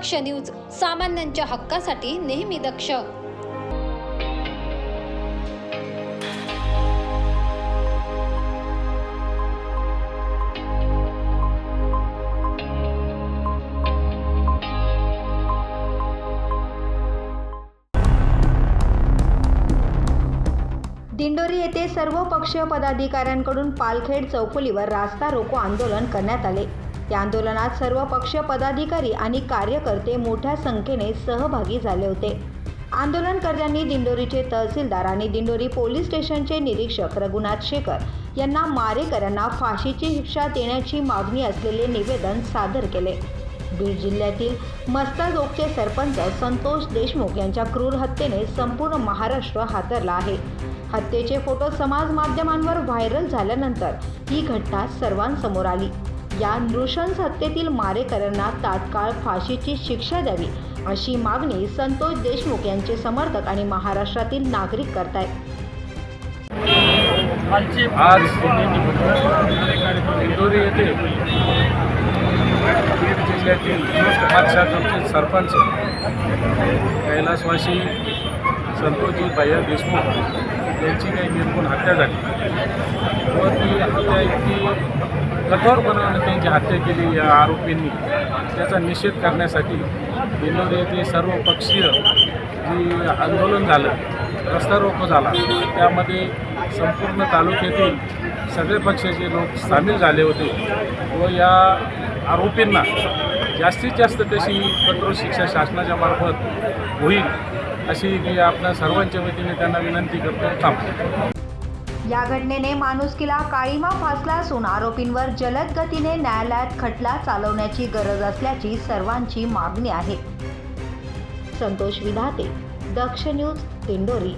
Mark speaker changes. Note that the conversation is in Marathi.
Speaker 1: दक्ष न्यूज सामान्यांच्या हक्कासाठी नेहमी दक्ष.
Speaker 2: दिंडोरी येथे सर्व पक्षीय पदाधिकाऱ्यांकडून पालखेड चौफुलीवर रास्ता रोको आंदोलन करण्यात आले. या आंदोलनात सर्व पक्ष पदाधिकारी आणि कार्यकर्ते मोठ्या संख्येने सहभागी झाले होते. आंदोलनकर्त्यांनी दिंडोरीचे तहसीलदार आणि दिंडोरी पोलीस स्टेशनचे निरीक्षक रघुनाथ शेखर यांना मारेकऱ्यांना फाशीची शिक्षा देण्याची मागणी असलेले निवेदन सादर केले. बीड जिल्ह्यातील मस्तरडोकचे सरपंच संतोष देशमुख यांच्या क्रूर हत्येने संपूर्ण महाराष्ट्र हादरला आहे. हत्येचे फोटो समाज माध्यमांवर व्हायरल झाल्यानंतर ही घटना सर्वांसमोर आली. या नृशंस हत्येतील मारेकऱ्यांना तात्काळ फाशीची शिक्षा द्यावी अशी मागणी संतोष देशमुख यांचे समर्थक आणि महाराष्ट्रातील नागरिक करतायत.
Speaker 3: आज इंदोरी येथे बीड जिल्ह्यातील समाजशास्त्राचे सरपंच कैलासवासी संतोषजी भैया देशमुख यांची काही निर्गुण हत्या झाली. व ती हत्या इतकी कठोरपणाने त्यांची हत्या केली या आरोपींनी. त्याचा निषेध करण्यासाठी इंदोरी येथे सर्व पक्षीय जी आंदोलन झालं रस्ता रोको झाला त्यामध्ये संपूर्ण तालुक्यातील सगळे पक्षाचे लोक सामील झाले होते व या आरोपींना जास्तीत जास्त तशी कठोर शिक्षा शासनाच्या मार्फत होईल अशी मी आपल्या सर्वांच्या वतीने त्यांना विनंती करतो थांबतो
Speaker 2: या घटनेने माणुसकीला काळीमा फासला असून आरोपींवर जलद गतीने न्यायालयात खटला चालवण्याची गरज असल्याची सर्वांची मागणी आहे. संतोष विधाते दक्ष न्यूज दिंडोरी.